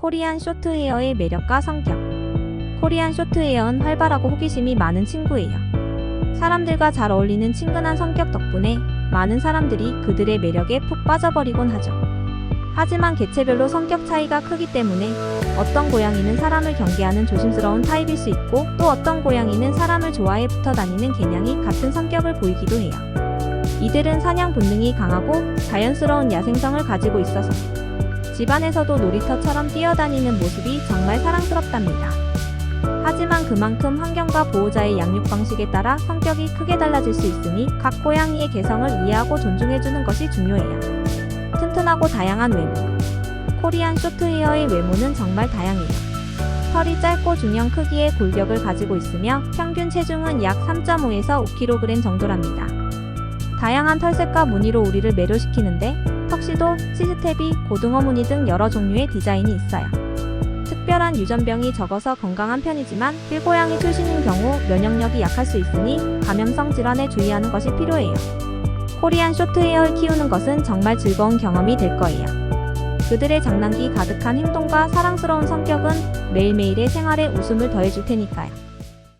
코리안 쇼트헤어의 매력과 성격. 코리안 쇼트헤어는 활발하고 호기심이 많은 친구예요. 사람들과 잘 어울리는 친근한 성격 덕분에 많은 사람들이 그들의 매력에 푹 빠져버리곤 하죠. 하지만 개체별로 성격 차이가 크기 때문에 어떤 고양이는 사람을 경계하는 조심스러운 타입일 수 있고 또 어떤 고양이는 사람을 좋아해 붙어 다니는 개냥이 같은 성격을 보이기도 해요. 이들은 사냥 본능이 강하고 자연스러운 야생성을 가지고 있어서 집안에서도 놀이터처럼 뛰어다니는 모습이 정말 사랑스럽답니다. 하지만 그만큼 환경과 보호자의 양육 방식에 따라 성격이 크게 달라질 수 있으니 각 고양이의 개성을 이해하고 존중해주는 것이 중요해요. 튼튼하고 다양한 외모. 코리안 쇼트헤어의 외모는 정말 다양해요. 털이 짧고 중형 크기의 골격을 가지고 있으며 평균 체중은 약 3.5에서 5kg 정도랍니다. 다양한 털색과 무늬로 우리를 매료시키는데 턱시도, 시스테비, 고등어 무늬 등 여러 종류의 디자인이 있어요. 특별한 유전병이 적어서 건강한 편이지만 길고양이 출신인 경우 면역력이 약할 수 있으니 감염성 질환에 주의하는 것이 필요해요. 코리안 쇼트헤어를 키우는 것은 정말 즐거운 경험이 될 거예요. 그들의 장난기 가득한 행동과 사랑스러운 성격은 매일매일의 생활에 웃음을 더해줄 테니까요.